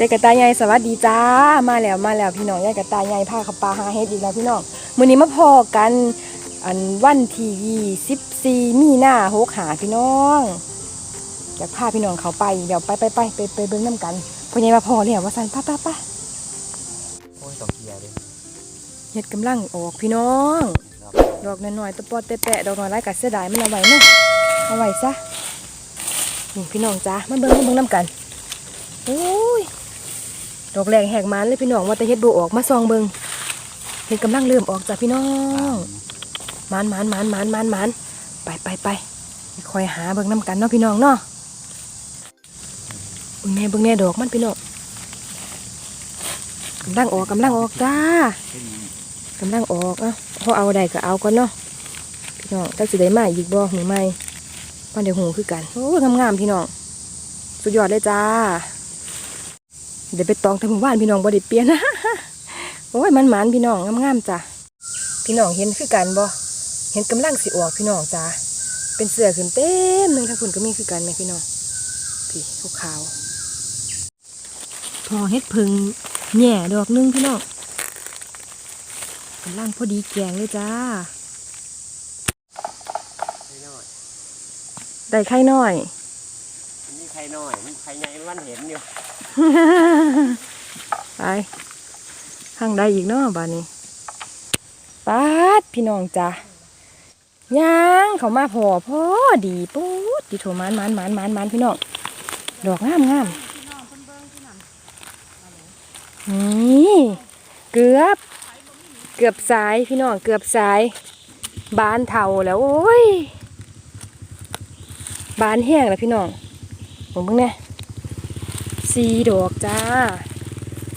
ยายกระต่ายใหญ่สวัสดีจ้า มาแล้วมาแล้วพี่น้องยายกระต่ายใหญ่พาเขาปลาหาเฮ็ดอีกแล้วพี่น้องมื้อนี้มาพอกันอันวันที่24มีนาหกหาพี่น้องอยากพาพี่น้องเขาไปเดี๋ยวไปไปไปไปไปเบิ่งน้ำกันพ่อใหญ่มาพอแล้วว่าซั่นไป้าป้าป้าโอ้ยสองเกียร์เลยเฮ็ดกำลังออกพี่น้องครับดอกน้อยๆตะปอดแตะๆดอกน้อยหลายก็เสียดายมันเอาไว้เนาะเอาไว้ซะนี่พี่น้องจ้ามาเบิ่งมาเบิ่งน้ำกันโอ้ย ดอกแรกแหกมันเลยพี่น้องว่าแต่เฮ็ดโบออกมาซองเบิงเฮ็ดกำลังเริ่มออกจ้ะพี่น้องมันมันมันมันมันมันไปไปไปคอยหาเบิงน้ำกันเนาะพี่น้องเนาะเบิงแน่เบิงแน่ดอกมันพี่น้องกำลังออกกำลังออกจ้ากำลังออกเอะพอเอาได้ก็เอาก่อนเนาะพี่น้องถ้าสิได้มาอีกบ่หูใหม่ป้านเดี๋ยวหูคือกันโอ้งามๆพี่น้องสุดยอดเลยจ้า เดี๋ยวไปตองทางหมู่บ้านพี่น้องบ่ได้เปลี่ยนนะโอ้ยมันหมันพี่น้องงามๆจ้ะพี่น้องเห็นคือกันบ่เห็นกำลังสิออกพี่น้องจ้าเป็นเสือขึ้นเต็มหนึงทั้งคนก็มีคือกันไหมพี่น้องพี่ขาวขาว พอเฮ็ดพึ่งแหน่ดอกหนึงพี่น้องกำลังพอดีแกงเลยจ้าไข่ได้ไข่น้อยมันมีไข่น้อยมันไข่ใหญ่มันเห็นอยู่ ไปข้างใดอีกเนาะบ้านนี้ปาดพี่น้องจ้ะย่างเขามาพอพอดีปุ๊ดดีโถมานมานมานมานมานพี่น้องดอกงามงามนี่เกือบ เกือบสายพี่น้องเกือบสาย บานเทาแล้วโอ้ยบานแห้งแล้วพี่น้องผมเพิ่งเนี่ย สีดอกจ้า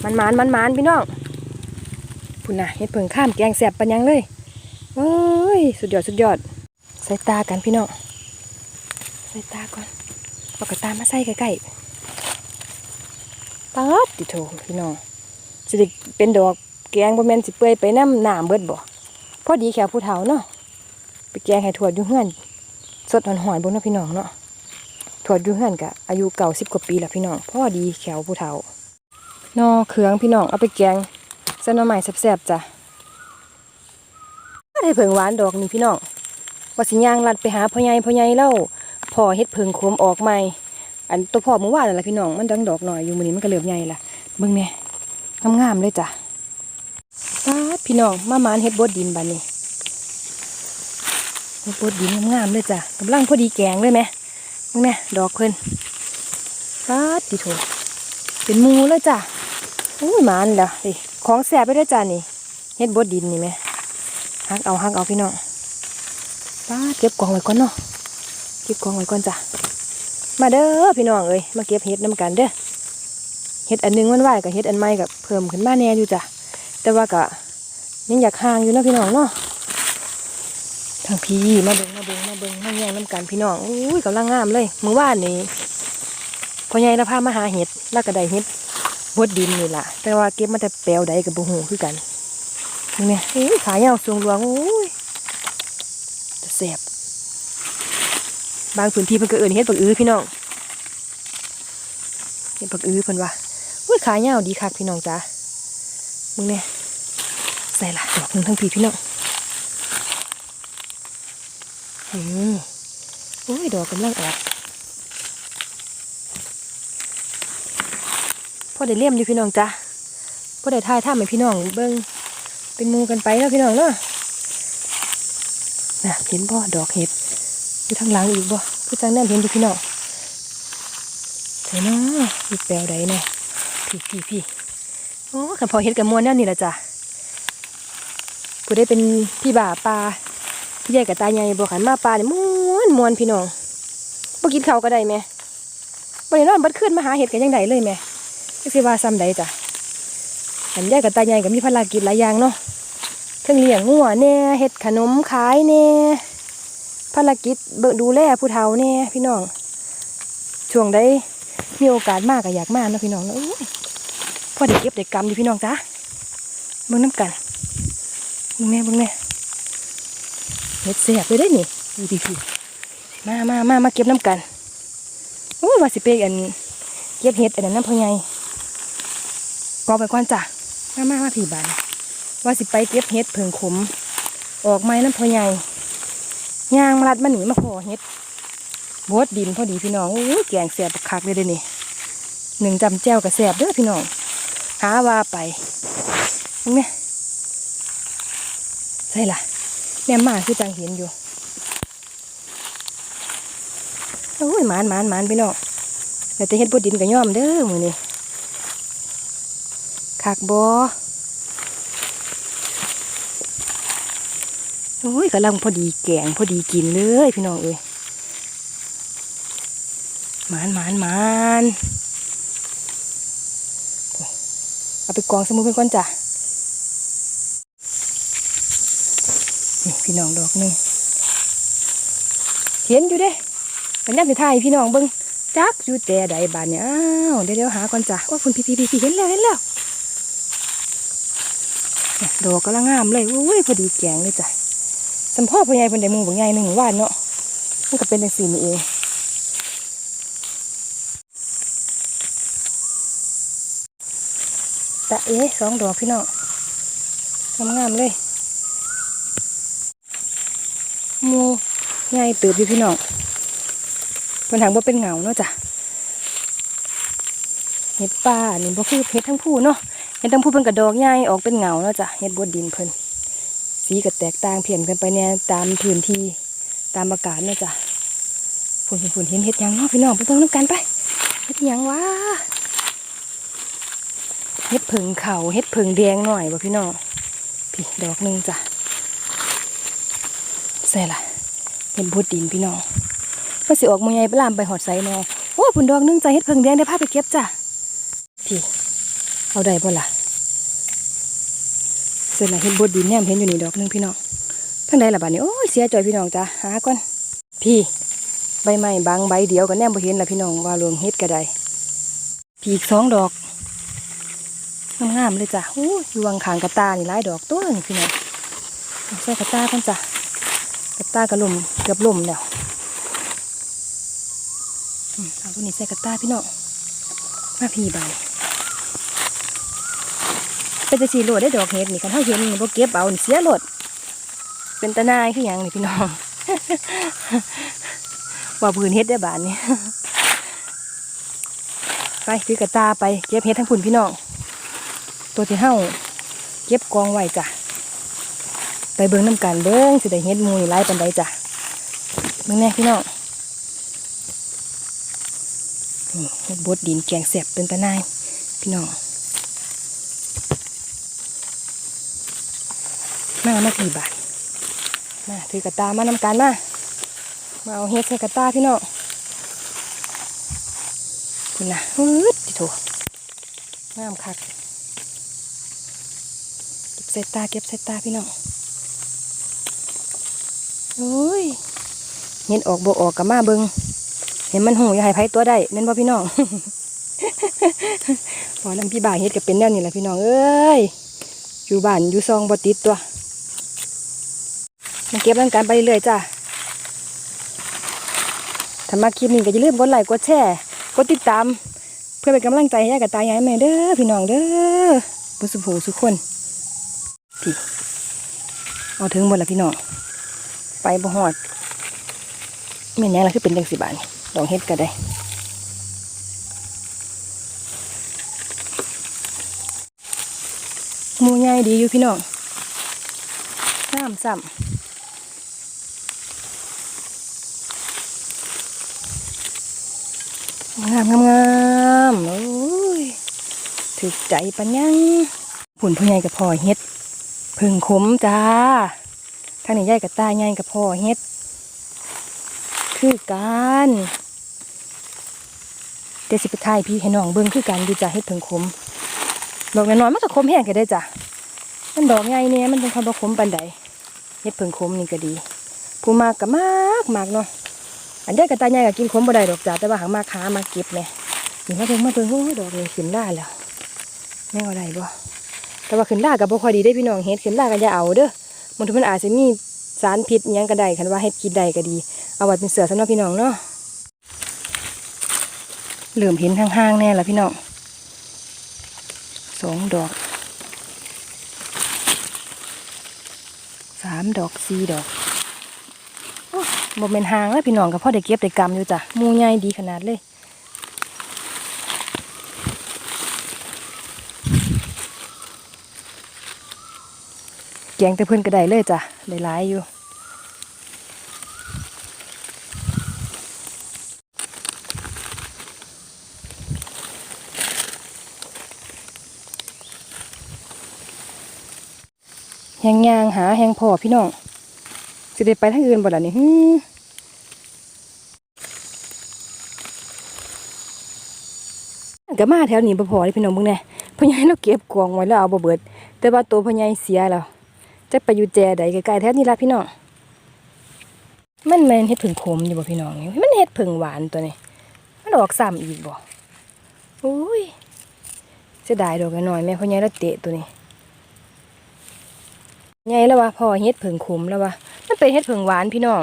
มันมันมันมันพี่น้องพุ่นน่ะเฮ็ดเพิ่งข้ามแกงแสบปันยังเลยเอ้ยสุดยอดสุดยอด ใส่ตากันพี่น้องใส่ตาก่อนเอากระตามาใส่ใกล้ๆปัดติโถพี่น้องสิได้เป็นดอกแกงบ่แม่นสิเปื่อยไปน้ำหนามเบิดบ่พอดีแขวผู้เฒ่าเนาะไปแกงให้ถวดอยู่เฮือนสดหอนๆบ่เนาะพี่น้องเนาะ ถวดอยู่เฮือนกะอายุเก่าสิบกว่าปีแล้วพี่น้องพ่อดีแขวผู้เฒ่านอเขืองพี่น้องเอาไปแกงเส้นหน่อไม้แซ่บๆจ้ะได้เผิงหวานดอกนี่พี่น้องว่าสิย่างลัดไปหาพ่อใหญ่พ่อใหญ่เล่าพ่อเฮ็ดเผิงโคมออกใหม่ อันตัวพ่อเมื่อวานนั่นแหละพี่น้องมันดังดอกหน่อยอยู่มื้อนี้มันก็เริ่มใหญ่ละเบิ่งแน่งามๆเลยจ้ะปาดพี่น้องมามานเฮ็ดบดดินบัดนี้เฮ็ดบดดินงามๆเลยจ้ะกำลังพอดีแกงเลยไหม มึงเนี่ยดอกเพิ่นปาดดิโถเป็นมูแล้วจ้ะอุ้ยหมานแล้วดิของแสบไปด้วยจ้ะนี่เฮ็ดบดดินนี่ไหมฮักเอาฮักเอาพี่น้องปาดเก็บกองไว้ก่อนเนาะเก็บกองไว้ก่อนจ้ะมาเด้อพี่น้องเอ้ยมาเก็บเห็ดน้ำกันเด้อเห็ดอันหนึงมันไหวกับเห็ดอันใหม่กับเพิ่มขึ้นมาแน่อยู่จ้ะแต่ว่าก็ยังอยากห่างอยู่นะพี่น้องเนาะ ทางพี่มาเบิงมาเบิงมาเบิงมาแย่งน้ำกันพี่น้องอุ้ยกำลังงามเลยมือวานนี้พ่อใหญ่ละพามาหาเห็ดแล้วก็ได้เห็ดบดดินนี่ล่ะ แต่ว่าเก็บมาแต่แปลวใดกับบุหูคือกันนี่อุ้ยขายาวสูงหลวงอุ้ยจะแสบบางพื้นที่เพิ่นก็เอิ้นเห็ดปักอื้อพี่น้องเห็ดปักอื้อเพิ่นว่าอุ้ยขายาวดีคักพี่น้องจ้ามึงเนี่ยใส่ละดอกหนึงทั้งพี่พี่น้อง อืมโอ้ยดอกกำลังออกพ่อได้เลี่ยมอยู่พี่น้องจ้ะพ่อได้ทายท่าให้พี่น้องเบิ้งเป็นมูกันไปเนาะพี่น้องเนาะน่ะเห็นบ่ดอกเห็ดอยู่ทางหลังอีกบ่คือจังแนมเห็นอยู่พี่น้องใช่เนาะอีกแปลวใดเนาะพี่พี่พี่โอ้ขันพอเห็ดกับมวนแนวนี่ละจ้ะผู้ได้เป็นพี่บ่าปลา ใหญ่กับตาใหญ่บอกขันมาปลาเนี่ยม้วนม้วนพี่น้องบ่กินข้าวก็ได้แม่บ่ได้นอนบัดขึ้นมาหาเห็ดกันยังไดเลยแม่จักสิว่าซ้ำใดจ้ะขันใหญ่กับตาใหญ่ก็มีภารกิจหลายอย่างเนาะเทั้งเลี้ยงงัวแน่เฮ็ดขนมขายแน่ภารกิจเบิ่งดูแลผู้เฒ่าแน่พี่น้องช่วงใดมีโอกาสมากก็อยากมาเนะพี่น้องเนาะอุ้ยพอได้เก็บได้กำอยู่พี่น้องจ้ะเบิ่งน้ำกันเบิ่งแม่เบิ่งแม่ เห็ดเสียบเลยได้นี่ดูดิพี่มามามามาเก็บน้ำกันโอ้ยว่าสิไปอันเก็บเห็ดอันนั้นน้ำพ่อใหญ่กองไปก่อนจ้ะมามามาพี่บานว่าสิไปเก็บเห็ดเพิงขม ออกไม้น้ำพอใหญ่ย่างมาลัดมาหนีมาพอเห็ดบดดินพอดีพี่น้องโอ้ยแกงแสบคักเลยเด้อนี่หนึ่งจำแจ้วกับแสบเด้อพี่น้องหาว่าไปนี่ใช่ล่ะ แม่มาคือจังเห็นอยู่โอ้ยหมานหมานหมานพี่น้องแต่จะเห็ดบดดินกับย่อมเด้อมือนี่คักบอโอ้ยกำลังพอดีแกงพอดีกินเลยพี่น้องเอ้ยหมานหมานหมานเอาไปกองสมุนไพรก่อนจ้ะ พี่น้องดอกหนึ่งเห็นอยู่เด้ปัญญาสิถ่ายพี่น้องเบิ้งจักอยู่แต่ใดบานเนี่ยอ้าวเดี๋ยวเดี๋ยวหาก่อนจ้ะว่าคุณพี่พี่พี่เห็นแล้วเห็นแล้วเนี่ยดอกกำลังงามเลยโอ้ยพอดีแกงเลยจ้ะสัมพ่อพ่อใหญ่เป็นได้หมูบางใหญ่หนึ่งว่านเนาะมันก็เป็นในสีนี้เองตะเอ๊สองดอกพี่น้องงามๆเลย มูใหญ่ตื่นอยู่พี่น้องเป็นทางว่าเป็นเหงาเนาะจ้ะเห็ดป่านี่บ่คือเห็ดทั้งผู้เนาะเห็ดทั้งผู้เป็นกระดอกใหญ่ออกเป็นเหงาเนาะจ้ะเห็ดบดดินเพิ่นสีก็แตกต่างเพียนกันไปเนี่ยตามพื้นที่ตามอากาศเนี่ยจ้ะฝนฝนเห็นเห็ดยังเนาะพี่น้องไปเบิ่งน้ำกันไปเห็ดยังวะเห็ดผึ่งเขาเห็ดผึ่งแดงหน่อยบ่พี่น้องพี่ดอกหนึงจ้ะ ใส่ละเห็ดบดดินพี่น้องก็สิออกมือใหญ่ปลามไปหอดใส่แน่โอ้ผุนดอกนึงใจเห็ดผึ่งแดงได้พาไปเก็บจ้ะพี่ เอาได้บ่ล่ะเสร็จแล้วเห็นบดดินแนมเห็นอยู่นี่ดอกนึงพี่น้องทั้งใดล่ะบัดนี้โอ้ยเสียใจพี่น้องจ้ะหาก่อนพี่ ใบไม้บางใบเดียวก็แนมบ่เห็นละพี่น้องว่าลวงเฮ็ดก็ได้พี่อีกสองดอกงามๆเลยจ้ะโอ้ยอยู่วางขางกระตานี่หลายดอกตัวนี่พี่น้องใส่กระตาก่อนจ้ะ กระตากระลมเกือบล่มแล้วอืมเอาตัวนี้ใส่กระตาพี่น้องมาพี่ใบเป็นจะสีโหลดได้ดอกเห็ดนี่คันเฮาเห็นนี่บ่เก็บเอาเสียโหลด เป็นตะนายคือหยังนี่พี่น้องว่าพื้นเฮ็ดได้บานนี่ไปถือกระตาไปเก็บเห็ดทั้งพุ่นพี่น้องตัวที่เฮาเก็บกองไว้จ้ะ ไปเบิ่งน้ำกันเบิ่งสิได้เฮ็ดมูนี่หลายปานใดจ้ะเบิ่งแน่พี่น้องนี่เฮ็ดบดดินแกงแซ่บเป็นตะนายพี่น้องมามากี่บาทมาถือกระตามานำกันมามาเอาเฮ็ดใส่กระตาพี่น้องคุณนะฮึดจิโถงามคักเก็บใส่ตาเก็บใส่ตาพี่น้อง โอ้ยเห็นออกบออกกับมาเบิงเห็นมันหูอย่าให้ไผตัวได้แม่นบ่พี่น้องพอน้ำพี่บ่าเฮ็ดก็เป็นแนวนี้แหละพี่น้องเอ้ยอยู่บ้านอยู่ซองบ่ติดตัวมาเก็บร่างการไปเรื่อยจ้ะถ้ามาคลิปนี้ก็อย่าลืมกดไลค์กดแชร์กดติดตาม เพื่อเป็นกำลังใจให้ยายกับตายายแม่เด้อพี่น้องเด้อบุสุภูสุคนพี่เอาถึงหมดแล้วพี่น้อง ไปบ่หอดแม่แนยังล่ะคือเป็นจังสิบาทนี่ลองเฮ็ดก็ได้หมูใหญ่ดีอยู่พี่น้องงามซ้ำงามงามงามโอ้ยถึกใจปัญญังผุนผู้ใหญ่กับพ่อเฮ็ดพึ่งขมจ้า ทางนี้ใหญ่กับตาใหญ่กับพ่อเฮ็ด คือกันเดสิไปถ่ายพี่ให้น้องเบิ่งคือกันดูจ้าเฮ็ดเพึ่งขมดอกน้อยๆมันก็ขมแห้งก็ได้จ้ะมันดอกใหญ่เนี่ยมันเป็นความบ่ขมปานใดเฮ็ดเพึ่งขมนี่ก็ดี ผู้มากก็มากมากเนาะอันเดียกับตาใหญ่ก็กินขมบ่ได้ดอกจ้าแต่ว่าหางมาขามาเก็บแหม่นี่มาเพิ่งมาเพิ่งโอ้ดอกเลยขึ้นล่าแล้วแม่เอาได้บ่แต่ว่าขึ้นล่ากับบ่ค่อยดีได้พี่น้องเฮ็ดขึ้นล่าก็อย่าเอาเด้อ มันถือมันอาจจะมีสารพิษยังก็ไดคันว่าเฮ็ดกินไดก็ดี เอาไว้เป็นเสือสำหรับพี่น้องเนาะเริ่อมเห็นห่างๆแน่ละพี่น้องสองดอกสามดอกสี่ดอกโอ้บ่เป็นหางแล้วพี่น้องกับพ่อได้เก็บได้กำอยู่จ้ะมูใหญ่ดีขนาดเลย แกงแต่เพิ่นก็ได้เลยจ้ะได้หลายอยู่แหงยางหาแหงพอพี่น้องสิได้ไปทางอื่นบ่ล่ะนี่ก็มาแถวนี้บ่พอเลยพี่น้องเบิ่งแน่พ่อใหญ่เราเก็บกองไว้แล้วเอาบ่เบิด แต่ว่าตัวพ่อใหญ่เสียแล้ว จะไปอยู่แจใดใกลๆแถวนี้ล่ะพี่น้องมันแม่นเฮ็ดผึ่งขมอยู่บ่พี่น้องนี่มันเฮ็ดผึ่งหวานตัวนี้ มันออกซ้ำอีกบ่โอ้ยเสียดายดอกน้อยแม่พ่อใหญ่เราเตะตัวนี้ไงแล้ววะพอเฮ็ดผึ่งขมแล้ววะมันเป็นเฮ็ดผึ่งหวานพี่น้อง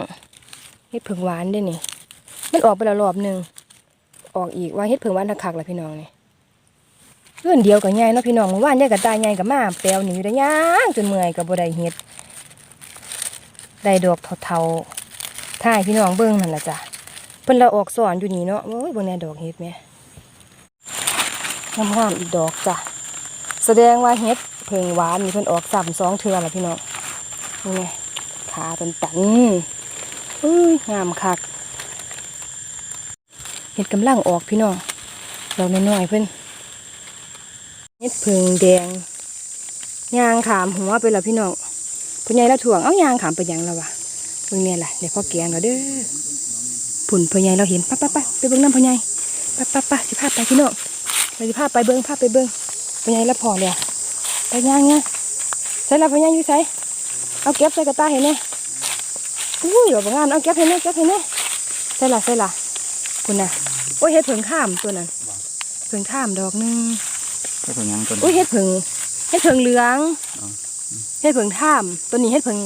เฮ็ดผึ่งหวานได้นี่มันออกไปแล้วรอบหนึ่งออกอีกว่าเฮ็ดผึ่งหวานคักๆละพี่น้องนี่ เพื่อนเดียวกับไงเนาะพี่น้องเมื่อวานยายกับตายไงกับมาแปลวหนีอยู่ได้ย่างจนเมื่อยกับบ่ได้เฮ็ดได้ดอกเทาๆท่ายพี่น้องเบิ่งนั่นละจ้ะเพิ่นเราออกสอนอยู่นี่เนาะโอ้ยบิ่งแน่ดอกเฮ็ดแม่งามๆอีกดอกจ้ะแสดงว่าเฮ็ดเพิงหวานมีเพิ่นออกซ้ำสองเทือล้วพี่น้องนี่ไงขาเป็นตันอุ้ยงามคักเฮ็ดกำลังออกพี่น้องเราน้อยๆเพิ่น เฮ็ดเพิงแดงยางขามหัวไปล้วพี่น้องพ่อใหญ่ละถ่วง เอายางขามไปยังล้วะเบิ่งเนี่ยแหละเดี๋ยวพ่อแกงเราเด้อผุ่นพ่อใหญ่เราเห็นไปไปไปไปเบิ่งน้ำพ่อใหญ่ไปไปไปสิพาพไปพี่น้องไปสิพาพไปเบิ่งพาพไปเบิ่งพญายละพอเลยไปยางเนี่ยใส่ละพญายอยู่ใส่เอาเก็บใส่กระตาเห็นไหมอุ้ยแบบงานเอาเก็บเห็นไหมเก็บเห็นไหมใส่ละใส่ละคุณน่ะโอ้ยเห็ดผึ่งข้ามตัวนั้นผึ่งข้ามดอกหนึง ก็ตัวยังตัวโอ้ยเห็ดผึ่งเห็ดผึ่งเหลืองอ๋อเห็ดผึ่งข้ามตัวนี้เห็ดผึ่ง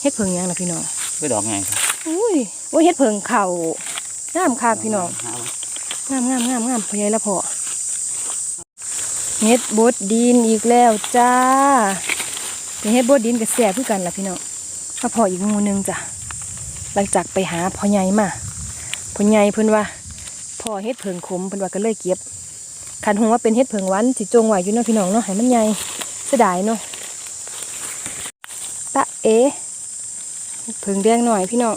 เห็ดผึ่งหยังล่ะพี่น้องก็ดอกไงครับอุ้ยโอ้ยเห็ดผึ่งเข่าน้ำคากพี่น้อง หาไว้งามงามงามงามพญายละพอเฮ็ดบดดินอีกแล้วจ้าเป็นเฮ็ดบดดินกับแสบคือกันล่ะพี่น้องถ้าพออีกงูหนึงจ้ะหลังจากไปหาพ่อใหญ่มาพ่อใหญ่เพิ่นว่าพ่อเฮ็ดเพิงขมเพิ่นว่าก็เลยเก็บ คันหงว่าเป็นเฮ็ดเพิงวานสิจงไว้อยู่เนาะพี่น้องเนาะให้มันใหญ่เสียดายเนาะตะเอเฮ็ดเพิงแดงหน่อยพี่น้อง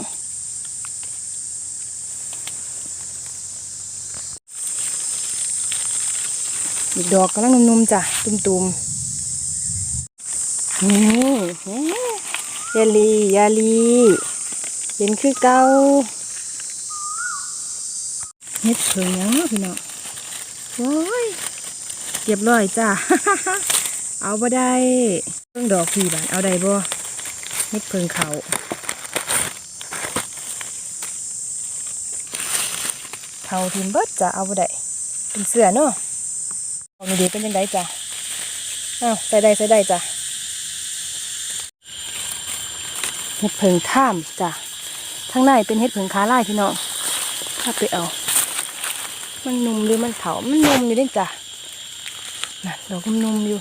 อีกดอกกำลังนุ่มๆจ้ะ ตุ่มๆนี่ยาลียาลีเห็นคือเก่าเฮ็ดเผยยังเนาะพี่น้อง โอ้ยเรียบร้อยจ้ะเอาบ่ได้เพิ่งดอกพี่บานเอาได้บ่เฮ็ดเพิงเขาเขาทิมเบิดจ้ะเอาบ่ได้เป็นเสือเนาะของดีเป็นยังไงจ้ะอ้าวใส่ได้ใส่ได้จ้ะเห็ดเพิงท่ามจ้ะทางในเป็นเห็ดเพิงขาลายพี่น้องถ้าไปเอา มันนุ่มหรือมันเถามันนุ่มอยู่เด้จ้ะน่ะดอกมันนุ่มอยู่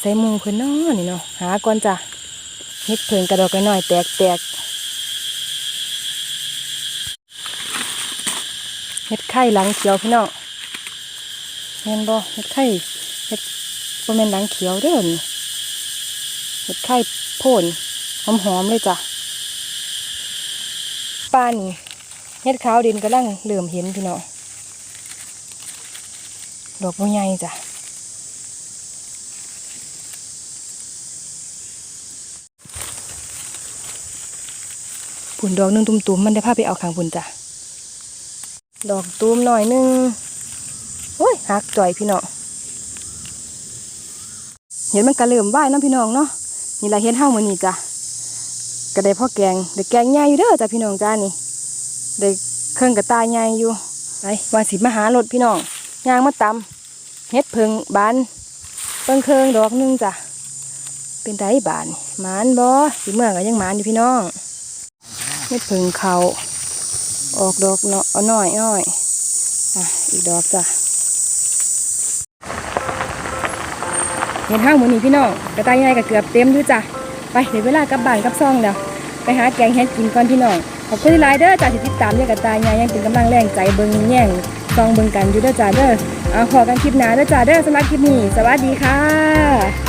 ใส่หมูเพิ่นนาะนี่เนาะหาก่อนจ้ะเห็ดเพิงกระดอกน้อยแตกแตกเห็ดไข่หลังเขียวพี่น้องแม่นบ่เห็ดไข่เห็ดบ่แม่นหลังเขียวเด้อนี่เห็ดไข่โพ่นหอมๆเลยจ้ะป้านี่เห็ดขาวดินกำลังเริ่มเห็นพี่น้อง ดอกบัวใหญ่จ้ะปุ่นดอกหนึงตุ่มๆมันได้พาไปเอาขางปุ่นจ้ะ ดอกตูมหน่อยหนึงโอ้ยหักจ่อยพี่น้องเห็นมันกระเริ่มว่ายน้อพี่น้องเนาะนี่ละเห็นเฮ้ามือนี่จ้ะก็ได้พ่อแกงได้แกงใหญ่อยู่เด้อจ้ะพี่น้องจ้านี่ได้เครื่องกระตายใหญ่อยู่ไปว่าสิมาหารถพี่น้อง ยางมะตำเฮ็ดพึ่งบานเปิงเคิงดอกนึงจ้ะเป็นไรบานหมานบอสิเมื่อก็ยังหมานอยู่พี่น้องเฮ็ดพึ่งเขาออกดอกเนาะน้อยน้อยอะอีกดอกจ้ะเห็นห้างหมูนี่พี่น้องกระต่ายใหญ่ก็เกือบเต็มด้วยจ้ะไปเดี๋ยวเวลากลับบ้านกลับซ่องเดี๋ยวไปหาแกงเฮ็ดกินก่อนพี่น้องขอบคุณที่ไลเดอร์จ้ากที่ติดตามเรียกกระต่ายใหญ่ยังเป็นกำลังแรงใจเบิ้งแย่ง ซองเบิ่งกันอยู่เด้อจ้าเด้อเอาอกันคลิปหน้าเด้อจ้าเด้อสำหรับคลิปนี้ สวัสดีค่ะ